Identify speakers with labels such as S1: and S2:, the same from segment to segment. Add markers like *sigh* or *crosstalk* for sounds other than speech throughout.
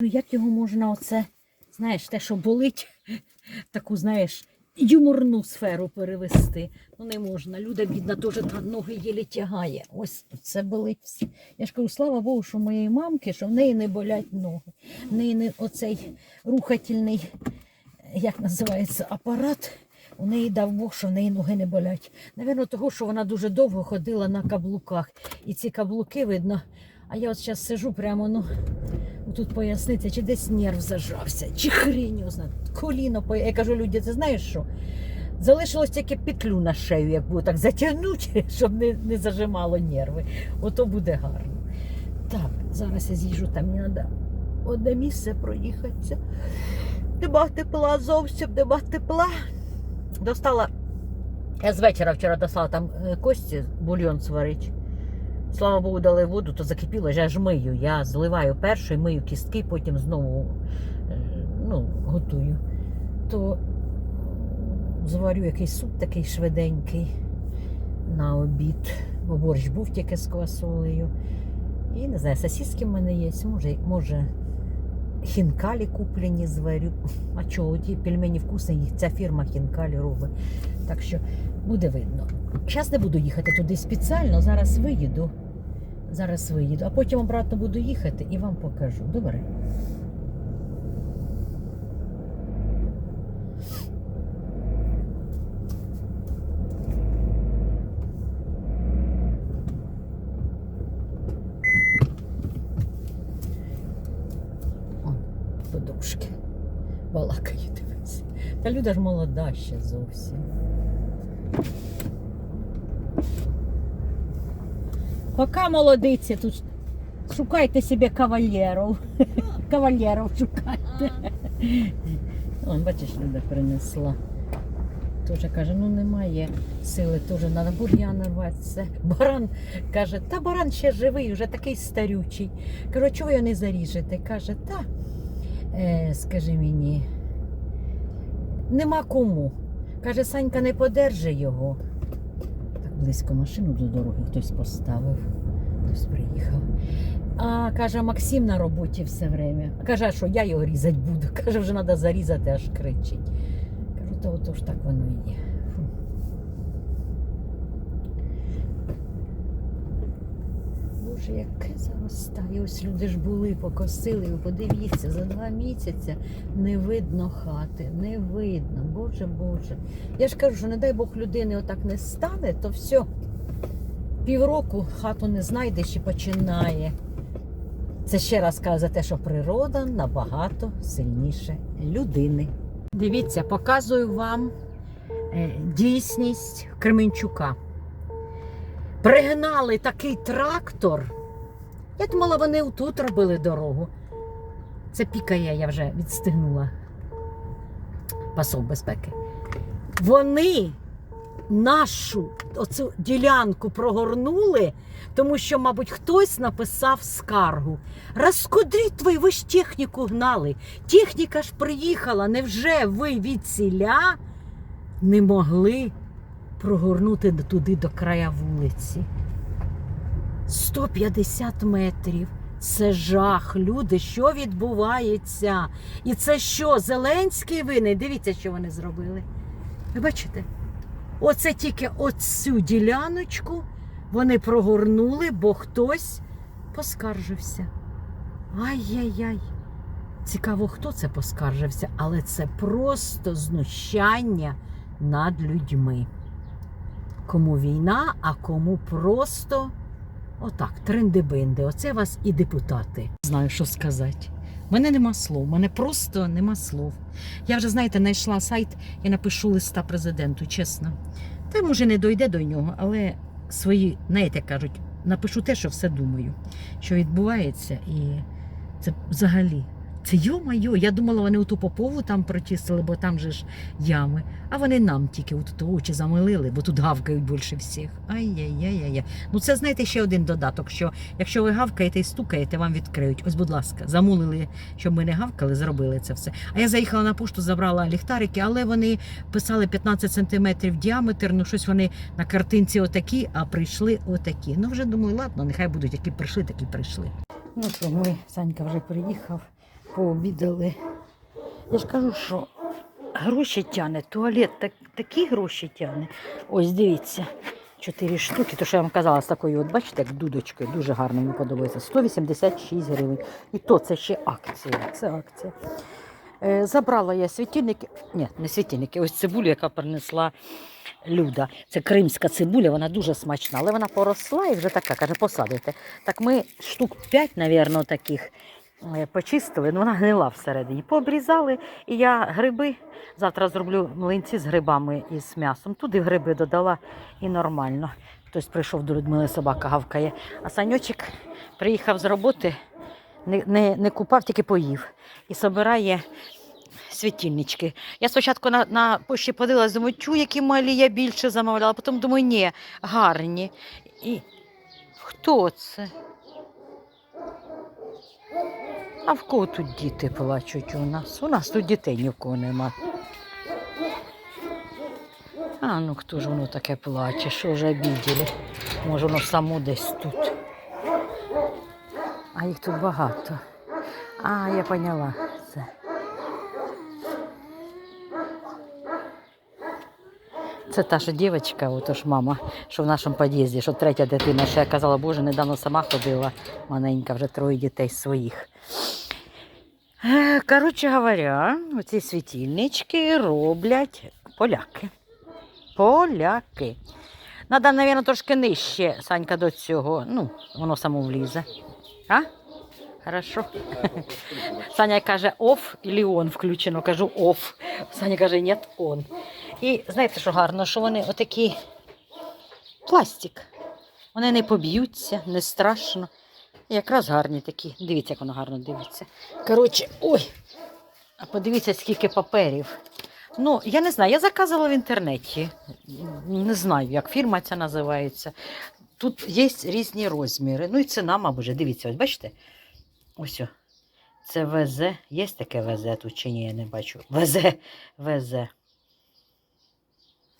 S1: Ну, Як його можна оце, знаєш, те, що болить, *laughs* таку, знаєш, юморну сферу перевести. Ну не можна. Люда, бідна, теж ноги єлі тягає. Ось це болить. Я ж кажу, слава Богу, що моєї мамки, що в неї не болять ноги. В неї не оцей рухательний, як називається, апарат. У неї дав Бог, що в неї ноги не болять. Навірно, того, що вона дуже довго ходила на каблуках. І ці каблуки видно. А я от зараз сижу прямо, ну, тут поясниться, чи десь нерв зажався, чи хрінь знає. Коліно по... Я кажу, люди, ти знаєш що? Залишилось тільки петлю на шею, як буде так затягнути, *laughs* щоб не, не зажимало нерви. Ото буде гарно. Так, зараз я з'їжджу, там мені треба одне місце проїхатися. Нема тепла зовсім, нема тепла. Достала. Я з вечора вчора достала там е, кості, бульйон сварить. Слава Богу, дали воду, то закипіло, я ж мию. Я зливаю першу мию кістки, потім знову е, ну, готую. То зварю якийсь суп такий швиденький на обід. Бо борщ був тільки з квасолею. І не знаю, сосиски в мене є. Може, може хінкалі куплені зварю. *laughs* А чого, ті пельмені вкусні, ця фірма хінкалі робить. Так що буде видно. Зараз не буду їхати туди спеціально, зараз виїду. Зараз виїду, а потім обратно буду їхати і вам покажу. Добре? О, подушки. Балакає, дивись. Та люда ж молода ще зовсім. Пока молодиці тут шукайте собі кавалерів. *laughs* Кавалерів шукайте. Он, бачиш, Люда принесла. Тоже каже, ну немає сили, теж треба бур'ян рватися. Баран каже, та баран ще живий, вже такий старючий. Кажу, чого його не заріжете? Каже, та е, скажи мені, нема кому. Каже, Санька не подержи його. Так близько машину до дороги хтось поставив, хтось приїхав. А каже, Максим на роботі все время. Каже, а що я його різати буду. *laughs* Каже, вже треба зарізати, аж кричить. Кажу, то ото ж так воно і є. Боже, яке заростає. Ось люди ж були, покосили. Подивіться, за два місяці не видно хати, не видно. Боже Боже. Я ж кажу, що не дай Бог людини отак не стане, то все. Півроку хату не знайдеш і починає. Це ще раз каже за те, що природа набагато сильніше людини. Дивіться, показую вам е, дійсність Кременчука. Пригнали такий трактор. Я думала, вони тут робили дорогу. Це пікає, я вже відстигнула пасок безпеки. Вони нашу оцю ділянку прогорнули, тому що, мабуть, хтось написав скаргу. Розкудріть ви, ви ж техніку гнали. Техніка ж приїхала. Невже ви від ціля не могли прогорнути туди до края вулиці? 150 метрів. Це жах, люди, що відбувається? І це що, Зеленський винен? Дивіться, що вони зробили. Ви бачите? Оце тільки оцю діляночку вони прогорнули, бо хтось поскаржився. Ай-яй-яй. Цікаво, хто це поскаржився, але це просто знущання над людьми. Кому війна, а кому просто отак, тренди-бинди. Оце вас і депутати. Знаю, що сказати. У мене нема слов, у мене просто нема слов. Я вже, знаєте, знайшла сайт і напишу листа президенту, чесно. Та може не дойде до нього, але свої, знаєте, кажуть, напишу те, що все думаю, що відбувається, і це взагалі. Це йо-майо, я думала, вони ту попову там прочистили, бо там же ж ями. А вони нам тільки от очі замилили, бо тут гавкають більше всіх. Ай-яй-яй-яй. Ну це знаєте ще один додаток, що якщо ви гавкаєте і стукаєте, вам відкриють. Ось, будь ласка, замулили, щоб ми не гавкали, зробили це все. А я заїхала на пошту, забрала ліхтарики, але вони писали 15 сантиметрів діаметр. Ну щось вони на картинці отакі, а прийшли отакі. Ну вже думаю, ладно, нехай будуть, які прийшли, такі прийшли. Ну що, ми, Санька вже приїхав, пообідали. Я ж кажу, що гроші тяне, туалет так, такі гроші тяне. Ось дивіться, чотири штуки, то що я вам казала, з такою, от бачите, як дудочкою, дуже гарно мені подобається. 186 гривень. І то це ще акція. Це акція. Е, забрала я світильники, ні, не світильники, ось цибулю, яка принесла Люда. Це кримська цибуля, вона дуже смачна, але вона поросла і вже така, каже, посадите. Так ми штук 5, мабуть, таких почистили, ну вона гнила всередині. Пообрізали, і я гриби. Завтра зроблю млинці з грибами і з м'ясом. Туди гриби додала і нормально. Хтось прийшов до Людмили, собака гавкає. А саньочок приїхав з роботи, не, не, не купав, тільки поїв. І собирає світильнички. Я спочатку на, на пошті подивилась, думаю, чу, які малі я більше замовляла, потім думаю, ні, гарні. І хто це? А в кого тут діти плачуть у нас? У нас тут дітей ні в кого нема. А ну хто ж воно таке плаче? Що вже обіділи? Може воно само десь тут. А їх тут багато. А, я поняла це. Це та ж дівчинка, отож мама, що в нашому під'їзді, що третя дитина, ще я казала, боже, недавно сама ходила, маленька, вже троє дітей своїх. Е, Коротше говоря, оці світильнички роблять поляки. Поляки. Надо, мабуть, трошки нижче, Санька, до цього. Ну, воно само влізе. А? Хорошо. *laughs* Саня каже оф или он включено. Кажу оф. Саня каже, ні, он. І знаєте, що гарно, що вони отакі пластик. Вони не поб'ються, не страшно. Якраз гарні такі. Дивіться, як воно гарно дивиться. Коротше, ой. А подивіться, скільки паперів. Ну, я не знаю, я заказувала в інтернеті. Не знаю, як фірма ця називається. Тут є різні розміри. Ну і ціна, мабуть, дивіться, ось бачите? Ось. Це ВЗ. Є таке ВЗ тут чи ні, я не бачу. ВЗ, ВЗ.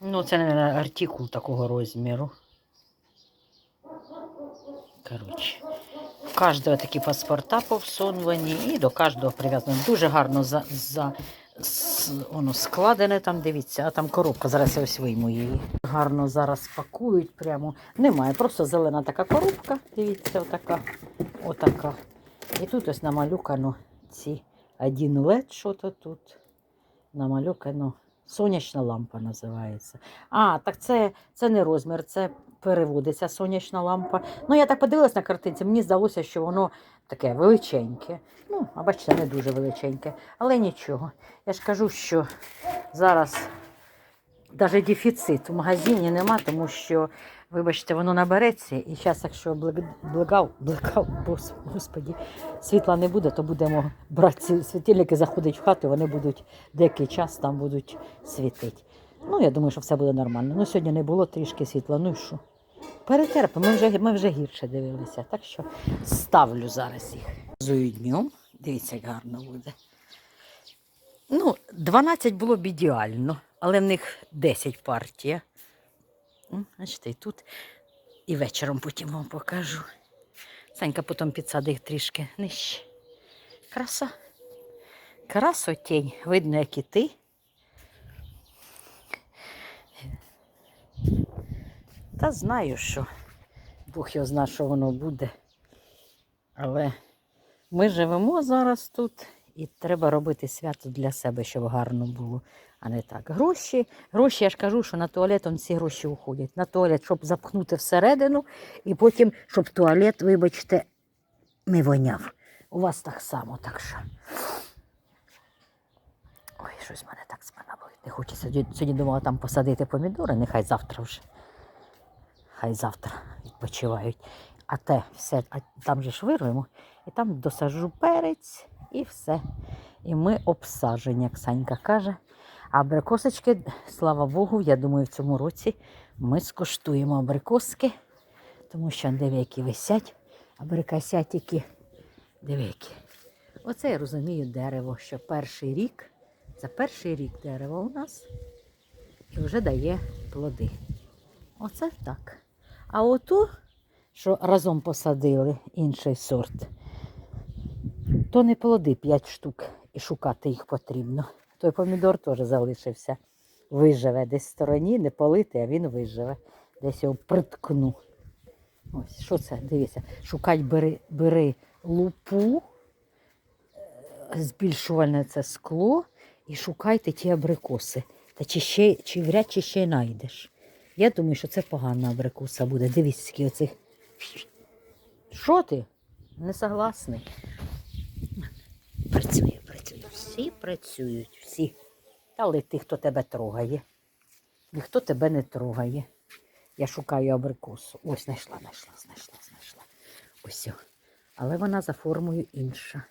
S1: Ну, це, не артикул такого розміру. Коротше. Кожного такі паспорта повсунувані і до кожного прив'язано. Дуже гарно за, за, с- воно складене там, дивіться, а там коробка, зараз я ось вийму її. Гарно зараз пакують прямо. Немає, просто зелена така коробка, дивіться, отака. отака. І тут ось намалюкано ці один LED, що то тут. Намалюкано. Сонячна лампа називається. А, так це, це не розмір, це переводиться сонячна лампа. Ну, я так подивилась на картинці, мені здалося, що воно таке величеньке. Ну, а бачите, не дуже величеньке. Але нічого. Я ж кажу, що зараз навіть дефіцит в магазині нема, тому що, вибачте, воно набереться. І зараз, якщо блекав, блекав, господі, світла не буде, то будемо брати ці світильники, заходить в хату, вони будуть деякий час там будуть світити. Ну, я думаю, що все буде нормально. Ну, сьогодні не було трішки світла. Ну і що? Перетерпимо, ми вже, ми вже гірше дивилися. Так що ставлю зараз їх. Зою днем. Дивіться, як гарно буде. Ну, 12 було б ідеально, але в них 10 партія. М, Бачите, і тут. І вечором потім вам покажу. Санька потім підсадить трішки нижче. Краса. Красотень. Видно, як і ти. Та знаю, що Бог його знає, що воно буде. Але ми живемо зараз тут і треба робити свято для себе, щоб гарно було, а не так. Гроші, гроші, я ж кажу, що на туалет он всі гроші уходять. На туалет, щоб запхнути всередину, і потім, щоб туалет, вибачте, не воняв. У вас так само, так що. Ой, щось в мене так спина болить. Не хочеться сьогодні, думала там посадити помідори, нехай завтра вже. Хай завтра відпочивають. А те все, а там же ж вирвемо, і там досажу перець і все. І ми обсажені, як Санька каже. А абрикосочки, слава Богу, я думаю, в цьому році ми скуштуємо абрикоски, тому що диви, які висять, абрикосятики. Диви, які. Оце я розумію дерево, що перший рік, це перший рік дерева у нас і вже дає плоди. Оце так. А ото, що разом посадили інший сорт, То не плоди 5 штук і шукати їх потрібно. Той помідор теж залишився. Виживе десь в стороні, не полити, а він виживе. Десь його приткну. Ось, що це? Дивіться. Шукать бери, бери лупу, е, збільшувальне це скло і шукайте ті абрикоси. Та чи ще, чи вряд чи ще знайдеш. Я думаю, що це погана абрикоса буде. Дивись, скільки оцих. Що ти? Не согласний. Працює, працює. Всі працюють, всі. Але ти, хто тебе трогає. Ніхто тебе не трогає. Я шукаю абрикосу. Ось знайшла, знайшла, знайшла, знайшла. Ось. Але вона за формою інша.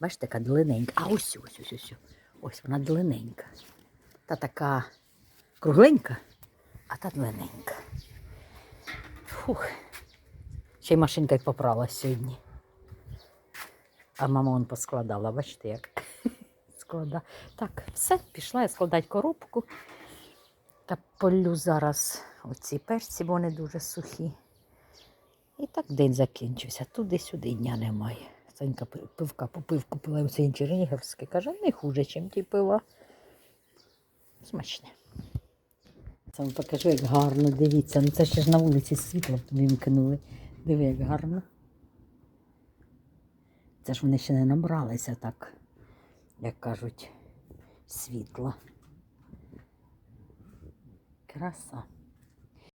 S1: Бачите, така длинненька. А ось, ось, ось, ось. Ось вона длинненька. Та така кругленька, а та длинненька. Фух. Ще й машинка й попрала сьогодні. А мама он поскладала, бачите, як *laughs* склада. Так, все, пішла я складати коробку. Та полю зараз оці перці, бо вони дуже сухі. І так день закінчився. Туди-сюди дня немає. Санька пивка попив, купила оцей Чернігівський. Каже, не хуже, ніж ті пива. Смачне. Це вам покажу, як гарно, дивіться. Ну це ще ж на вулиці світло вимкнули. Диви, як гарно. Це ж вони ще не набралися так, як кажуть, світла. Краса.